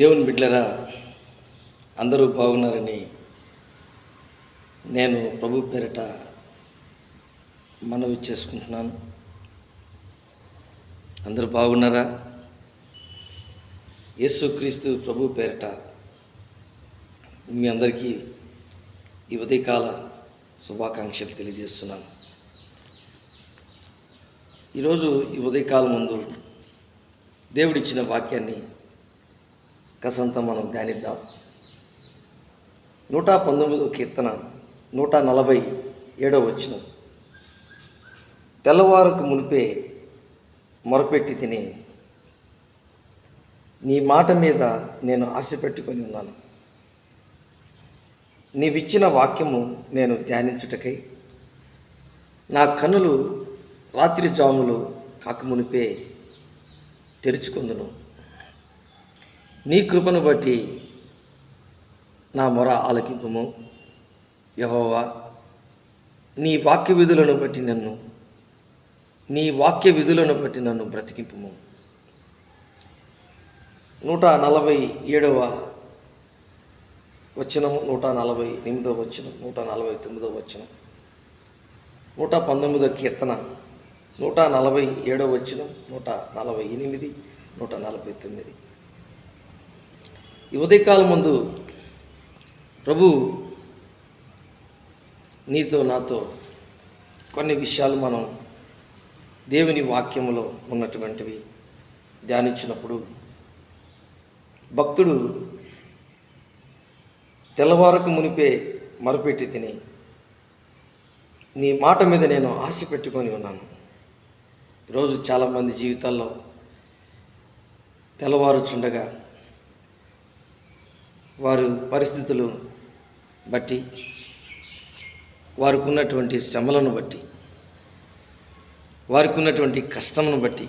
దేవుని బిడ్డలరా అందరూ బాగున్నారని నేను ప్రభు పేరిట మనవి చేసుకుంటున్నాను. అందరూ బాగున్నారా? యేసుక్రీస్తు ప్రభు పేరిట మీ అందరికీ ఈ ఉదయకాల శుభాకాంక్షలు తెలియజేస్తున్నాను. ఈరోజు ఈ ఉదయకాలం ముందు దేవుడిచ్చిన వాక్యాన్ని కసంత మనం ధ్యానిద్దాం. నూట పంతొమ్మిదో కీర్తన నూట నలభై ఏడో వచ్చిన తెల్లవారుకు మునిపే మొరపెట్టి తిని నీ మాట మీద నేను ఆశ పెట్టుకొని ఉన్నాను. నీవిచ్చిన వాక్యము నేను ధ్యానించుటకై నా కన్నులు రాత్రి జాములు కాకమునిపే తెరుచుకుందును. నీ కృపను బట్టి నా మొర ఆలకింపము. యహోవా నీ వాక్య విధులను బట్టి నన్ను నీ వాక్య విధులను బట్టి నన్ను బ్రతికింపము. నూట నలభై ఏడవ వచనం నూట నలభై ఎనిమిదో వచనం నూట నలభై తొమ్మిదో వచనం నూట పంతొమ్మిదో కీర్తన నూట నలభై ఏడవ వచనం నూట నలభై ఎనిమిది నూట నలభై తొమ్మిది. ఈ ఉదయకాలం ముందు ప్రభు నీతో నాతో కొన్ని విషయాలు మనం దేవుని వాక్యంలో ఉన్నటువంటివి ధ్యానించినప్పుడు భక్తుడు తెల్లవారకు మునిపే మరపెట్టి తిని నీ మాట మీద నేను ఆశ పెట్టుకొని ఉన్నాను. ఈరోజు చాలామంది జీవితాల్లో తెల్లవారుచుండగా వారు పరిస్థితులు బట్టి వారికి ఉన్నటువంటి శ్రమలను బట్టి వారికి ఉన్నటువంటి కష్టమును బట్టి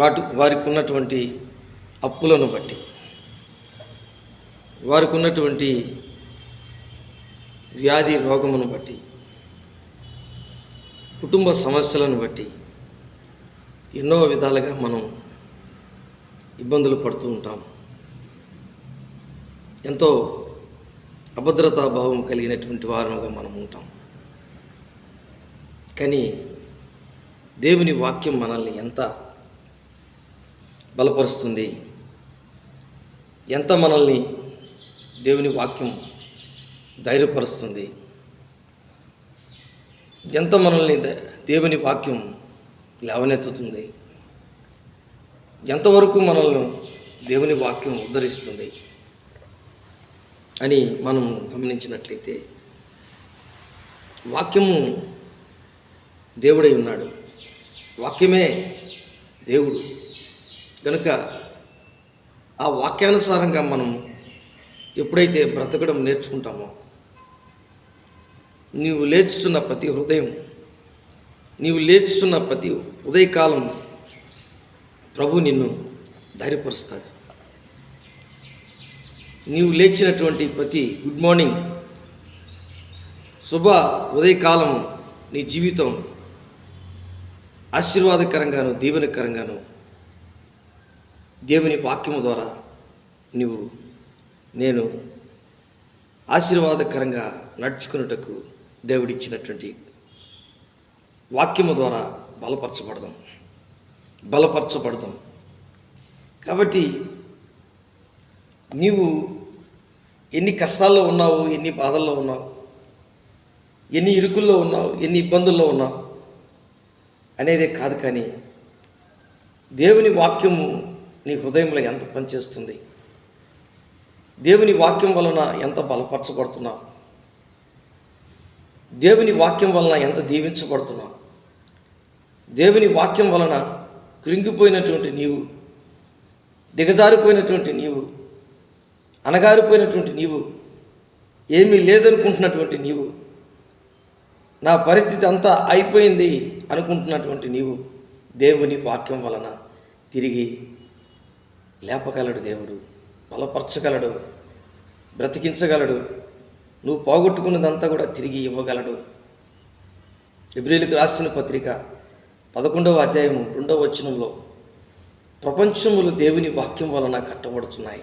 వాటి వారికి ఉన్నటువంటి అప్పులను బట్టి వారికి ఉన్నటువంటి వ్యాధి రోగమును బట్టి కుటుంబ సమస్యలను బట్టి ఎన్నో విధాలుగా మనం ఇబ్బందులు పడుతూ ఉంటాం. ఎంతో అభద్రతా భావం కలిగినటువంటి వారముగా మనం ఉంటాం. కానీ దేవుని వాక్యం మనల్ని ఎంత బలపరుస్తుంది? ఎంత మనల్ని దేవుని వాక్యం ధైర్యపరుస్తుంది? ఎంత మనల్ని దేవుని వాక్యం లేవనెత్తుతుంది? ఎంతవరకు మనల్ని దేవుని వాక్యం ఉద్ధరిస్తుంది? అని మనం గమనించినట్లయితే వాక్యము దేవుడై ఉన్నాడు. వాక్యమే దేవుడు. కనుక ఆ వాక్యానుసారంగా మనం ఎప్పుడైతే బ్రతకడం నేర్చుకుంటామో నీవు లేచుతున్న ప్రతి హృదయం నీవు లేచుతున్న ప్రతి ఉదయకాలం ప్రభు నిన్ను ధైర్యపరుస్తాడు. నీవు లేచినటువంటి ప్రతి గుడ్ మార్నింగ్ శుభ ఉదయకాలం నీ జీవితం. ఆశీర్వాదకరంగాను దీవెనకరంగాను దేవుని వాక్యము ద్వారా నీవు నేను ఆశీర్వాదకరంగా నడుచుకున్నటకు దేవుడిచ్చినటువంటి వాక్యము ద్వారా బలపరచబడదాం. బలపరచబడదాం. కాబట్టి నీవు ఎన్ని కష్టాల్లో ఉన్నావు ఎన్ని బాధల్లో ఉన్నావు ఎన్ని ఇరుకుల్లో ఉన్నావు ఎన్ని ఇబ్బందుల్లో ఉన్నావు అనేదే కాదు కానీ దేవుని వాక్యము నీ హృదయంలో ఎంత పనిచేస్తుంది? దేవుని వాక్యం వలన ఎంత బలపరచబడుతున్నావు? దేవుని వాక్యం వలన ఎంత దీవించబడుతున్నావు? దేవుని వాక్యం వలన కృంగిపోయినటువంటి నీవు దిగజారిపోయినటువంటి నీవు అనగారిపోయినటువంటి నీవు ఏమీ లేదనుకుంటున్నటువంటి నీవు నా పరిస్థితి అంతా అయిపోయింది అనుకుంటున్నటువంటి నీవు దేవుని వాక్యం వలన తిరిగి లేపగలడు దేవుడు బలపరచగలడు బ్రతికించగలడు నువ్వు పోగొట్టుకున్నదంతా కూడా తిరిగి ఇవ్వగలడు. ఎబ్రిల్కి రాసిన పత్రిక పదకొండవ అధ్యాయము రెండవ వచనంలో ప్రపంచములు దేవుని వాక్యం వలన కట్టబడుతున్నాయి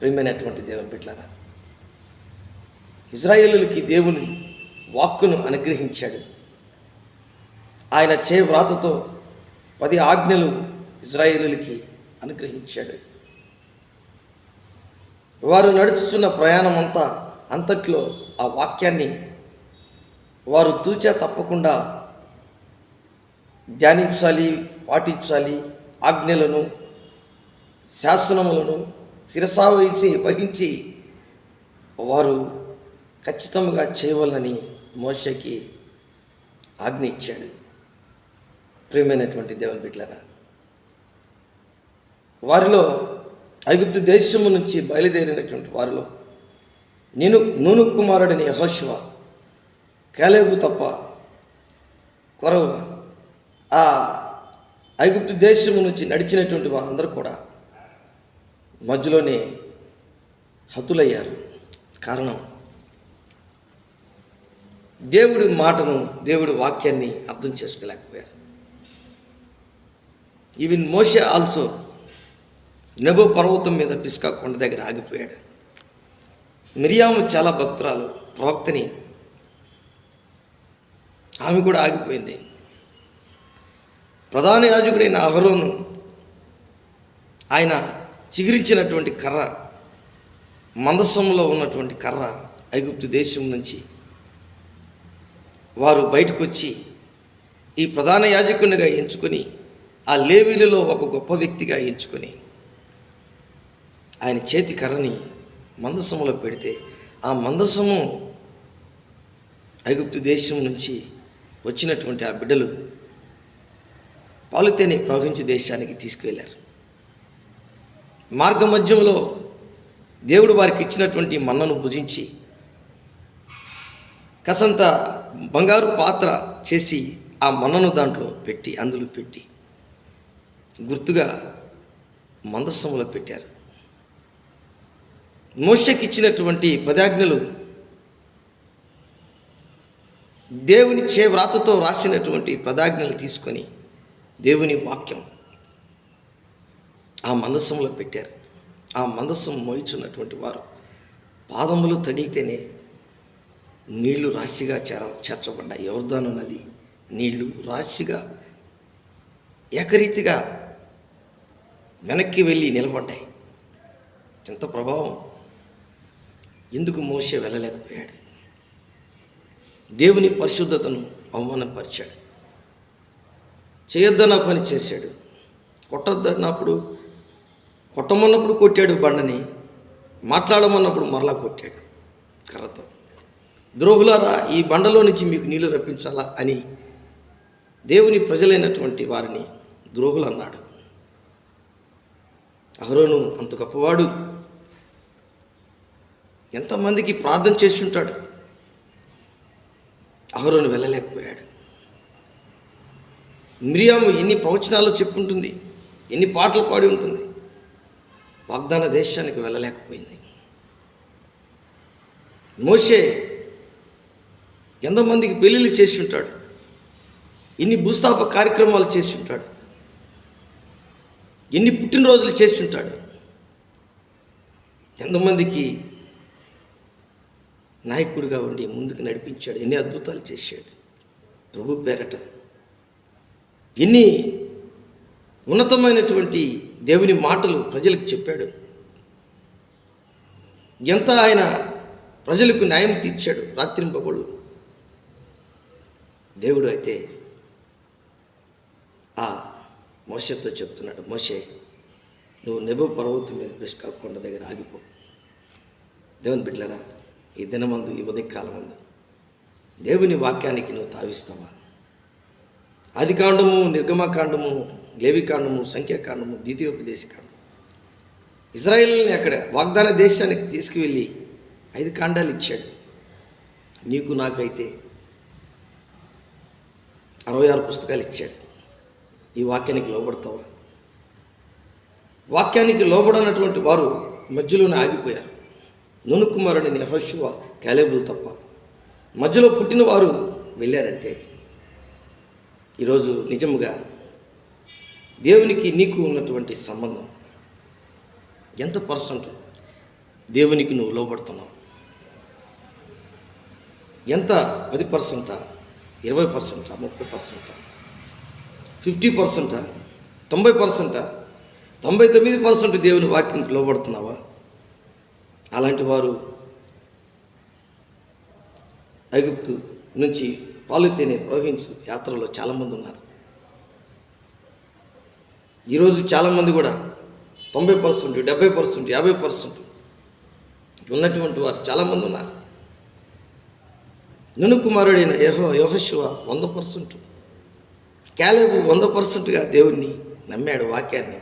ప్రియమైనటువంటి దేవుని బిడ్డలారా ఇజ్రాయేలులకి దేవుని వాక్కును అనుగ్రహించాడు. ఆయన చే వ్రాతతో పది ఆజ్ఞలు ఇజ్రాయేలులకి అనుగ్రహించాడు. వారు నడుచుచున్న ప్రయాణం అంతా అంతట్లో ఆ వాక్యాన్ని వారు తూచా తప్పకుండా ధ్యానించాలి పాటించాలి ఆజ్ఞలను శాసనములను శిరసావహించి వహించి వారు ఖచ్చితంగా చేయవాలని మోషకి ఆజ్ఞ ఇచ్చాడు. ప్రియమైనటువంటి దేవుని బిడ్డలారా వారిలో ఐగుప్తు దేశము నుంచి బయలుదేరినటువంటి వారిలో నేను నూను కుమారుడని యహోశివ కేలేబు తప్ప కొరవ ఆ ఐగుప్తు దేశము నుంచి నడిచినటువంటి వారందరూ కూడా మధ్యలోనే హతులయ్యారు. కారణం? దేవుడి మాటను దేవుడి వాక్యాన్ని అర్థం చేసుకోలేకపోయారు. ఈవెన్ మోషే ఆల్సో నెబో పర్వతం మీద పిస్కా కొండ దగ్గర ఆగిపోయాడు. మిరియాము చాలా భక్తురాలు ప్రవక్తని. ఆమె కూడా ఆగిపోయింది. ప్రధాన యాజకుడైన అహరోను ఆయన చిగురించినటువంటి కర్ర మందస్సంలో ఉన్నటువంటి కర్ర ఐగుప్తు దేశం నుంచి వారు బయటకు వచ్చి ఈ ప్రధాన యాజకునిగా ఎంచుకొని ఆ లేవీలలో ఒక గొప్ప వ్యక్తిగా ఎంచుకొని ఆయన చేతి కర్రని మందసములో పెడితే ఆ మందసము ఐగుప్తు దేశం నుంచి వచ్చినటువంటి ఆ బిడ్డలు పాలుతేనే ప్రవహించే దేశానికి తీసుకువెళ్ళారు. మార్గ మధ్యంలో దేవుడు వారికి ఇచ్చినటువంటి మన్నను భుజించి కసంత బంగారు పాత్ర చేసి ఆ మన్నను దాంట్లో పెట్టి అందులో పెట్టి గుర్తుగా మందస్సంలో పెట్టారు. మోషకి ఇచ్చినటువంటి పదాజ్ఞలు దేవుని చే వ్రాతతో రాసినటువంటి పదాజ్ఞలు తీసుకొని దేవుని వాక్యం ఆ మందస్సంలో పెట్టారు. ఆ మందస్సం మోయిచున్నటువంటి వారు పాదములు తగిలితేనే నీళ్ళు రాశిగా చేర చేర్చబడ్డాయి. ఎవరిదాను నది నీళ్ళు రాశిగా ఏకరీతిగా వెనక్కి వెళ్ళి నిలబడ్డాయి. ఎంత ప్రభావం! ఎందుకు మోసే వెళ్ళలేకపోయాడు? దేవుని పరిశుద్ధతను అవమానపరిచాడు. చేయొద్దన్న పని చేశాడు. కొట్టొద్దన్నప్పుడు కొట్టమన్నప్పుడు కొట్టాడు బండని మాట్లాడమన్నప్పుడు మరలా కొట్టాడు కర్రతో. ద్రోహులారా ఈ బండలో నుంచి మీకు నీళ్ళు రప్పించాలా అని దేవుని ప్రజలైనటువంటి వారిని ద్రోహులు అన్నాడు. అహరోను అంత గొప్పవాడు. ఎంతమందికి ప్రార్థన చేసి ఉంటాడు? అహరోను వెళ్ళలేకపోయాడు. మిరియాము ఎన్ని ప్రవచనాలు చెప్పుంటుంది ఎన్ని పాటలు పాడి ఉంటుంది వాగ్దాన దేశానికి వెళ్ళలేకపోయింది. మోషే ఎంతమందికి పెళ్ళిళ్ళు చేసి ఉంటాడు. ఇన్ని భూస్థాప కార్యక్రమాలు చేసి ఉంటాడు. ఎన్ని పుట్టినరోజులు చేసి ఉంటాడు. ఎంతమందికి నాయకుడిగా ఉండి ముందుకు నడిపించాడు. ఎన్ని అద్భుతాలు చేశాడు. ప్రభు పేరట. ఎన్ని ఉన్నతమైనటువంటి దేవుని మాటలు ప్రజలకు చెప్పాడు. ఎంత ఆయన ప్రజలకు న్యాయం తీర్చాడు రాత్రింపగళ్ళు. దేవుడు అయితే ఆ మోసతో చెప్తున్నాడు మోసే నువ్వు నెబు పర్వతం మీద పిస్కా కొండ దగ్గర ఆగిపో. దేవుని బిడ్డలరా ఈ దినమందు ఈ ఉదయకాలం ఉంది దేవుని వాక్యానికి నువ్వు తావిస్తావా? ఆదికాండము నిర్గమకాండము లేవికాండము సంఖ్యాకాండము ద్వితీయోపదేశకాండం ఇజ్రాయిల్ని అక్కడ వాగ్దాన దేశానికి తీసుకువెళ్ళి ఐదు కాండాలు ఇచ్చాడు. నీకు నాకైతే అరవై ఆరు పుస్తకాలు ఇచ్చాడు. ఈ వాక్యానికి లోబడతావా? వాక్యానికి లోబడనటువంటి వారు మధ్యలోనే ఆగిపోయారు. నునుకుమారుని నెహోషువ క్యాలేబుల్ తప్ప మధ్యలో పుట్టిన వారు వెళ్ళారంతే. ఈరోజు నిజముగా దేవునికి నీకు ఉన్నటువంటి సంబంధం ఎంత పర్సెంట్? దేవునికి నువ్వు లోబడుతున్నావు. ఎంత? పది పర్సెంటా? ఇరవై పర్సెంటా? ముప్పై పర్సెంటా? ఫిఫ్టీ పర్సెంటా? తొంభై పర్సెంటా? తొంభై తొమ్మిది పర్సెంట్ దేవుని వాక్యంకి లోబడుతున్నావా? అలాంటి వారు ఐగుప్తు నుంచి పాలు తేనె ప్రవహించు యాత్రలో చాలామంది ఉన్నారు. ఈరోజు చాలామంది కూడా తొంభై పర్సెంట్ డెబ్బై పర్సెంట్ యాభై పర్సెంట్ ఉన్నటువంటి వారు చాలామంది ఉన్నారు. నును కుమారుడైన యహో యోహశివ వంద పర్సెంట్. క్యాలేబు వంద పర్సెంట్గా దేవుణ్ణి నమ్మాడు వాక్యాన్ని.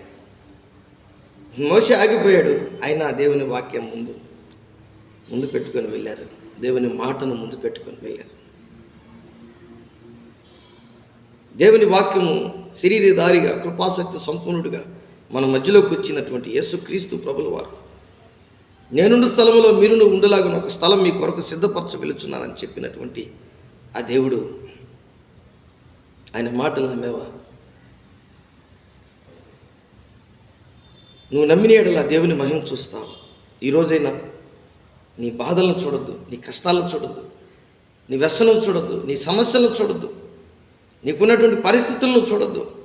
మోష ఆగిపోయాడు అయినా దేవుని వాక్యం ముందు ముందు పెట్టుకొని వెళ్ళారు. దేవుని మాటను ముందు పెట్టుకొని వెళ్ళారు. దేవుని వాక్యము శరీరధారిగా కృపాశక్తి సంపూర్ణుడిగా మన మధ్యలోకి వచ్చినటువంటి యేసుక్రీస్తు ప్రభుల వారు నేనుండు స్థలంలో మీరును ఉండలాగిన ఒక స్థలం మీ కొరకు సిద్ధపరచ వెళుచున్నానని చెప్పినటువంటి ఆ దేవుడు ఆయన మాటలు నమ్మేవా నువ్వు నమ్మిన ఎడల దేవుని మహిమ చూస్తావు. ఈ రోజైనా నీ బాధలను చూడొద్దు నీ కష్టాలను చూడొద్దు నీ వ్యసనం చూడొద్దు నీ సమస్యలను చూడొద్దు. నీకున్నటువంటి పరిస్థితులను చూడొద్దు.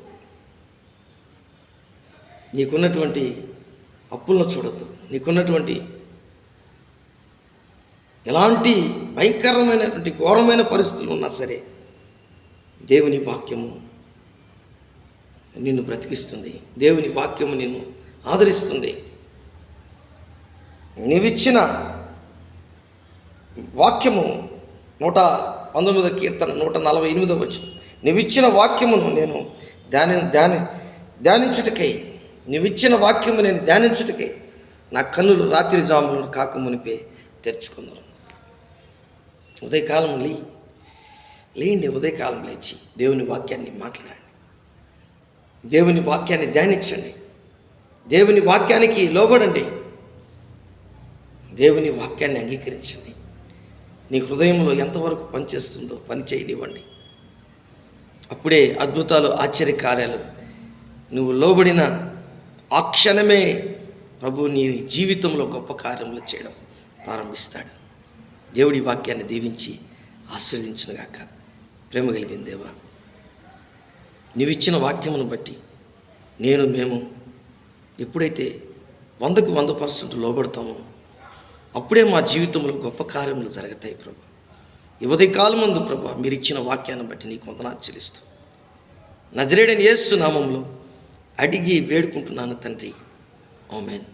నీకున్నటువంటి అప్పులను చూడొద్దు. నీకున్నటువంటి ఎలాంటి భయంకరమైనటువంటి ఘోరమైన పరిస్థితులు ఉన్నా సరే దేవుని వాక్యము నిన్ను బ్రతికిస్తుంది. దేవుని వాక్యము నిన్ను ఆదరిస్తుంది. నీవిచ్చిన వాక్యము నూట పంతొమ్మిదో కీర్తన నూట నలభై ఎనిమిదో వచ్చింది నీవిచ్చిన వాక్యమును నేను ధ్యాని ధ్యాని ధ్యానించుటకై. నీవిచ్చిన వాక్యము నేను ధ్యానించుటకై. నా కన్నులు రాత్రి జాములను కాక మునిపే తెరుచుకున్నాను ఉదయకాలం లే లేండి ఉదయకాలం లేచి దేవుని వాక్యాన్ని మాట్లాడండి. దేవుని వాక్యాన్ని ధ్యానించండి. దేవుని వాక్యానికి లోబడండి. దేవుని వాక్యాన్ని అంగీకరించండి. నీ హృదయంలో ఎంతవరకు పనిచేస్తుందో పని చేయనివ్వండి. అప్పుడే అద్భుతాలు ఆశ్చర్యకార్యాలు. నువ్వు లోబడిన ఆ క్షణమే ప్రభు నీ జీవితంలో గొప్ప కార్యములు చేయడం ప్రారంభిస్తాడు. దేవుడి వాక్యాన్ని దీవించి ఆశీర్వదించునుగాక. ప్రేమ కలిగిన దేవా నీవిచ్చిన వాక్యమును బట్టి నేను మేము ఎప్పుడైతే వందకు వంద పర్సెంట్ లోబడతామో అప్పుడే మా జీవితంలో గొప్ప కార్యములు జరుగుతాయి ప్రభు. ఉదయకాలం ముందు ప్రభు మీరు ఇచ్చిన వాక్యాన్ని బట్టి నీకు వందనాలు చెల్లిస్తూ. నజరేడని యేసు నామంలో అడిగి వేడుకుంటున్నాను తండ్రి. ఆమెన్.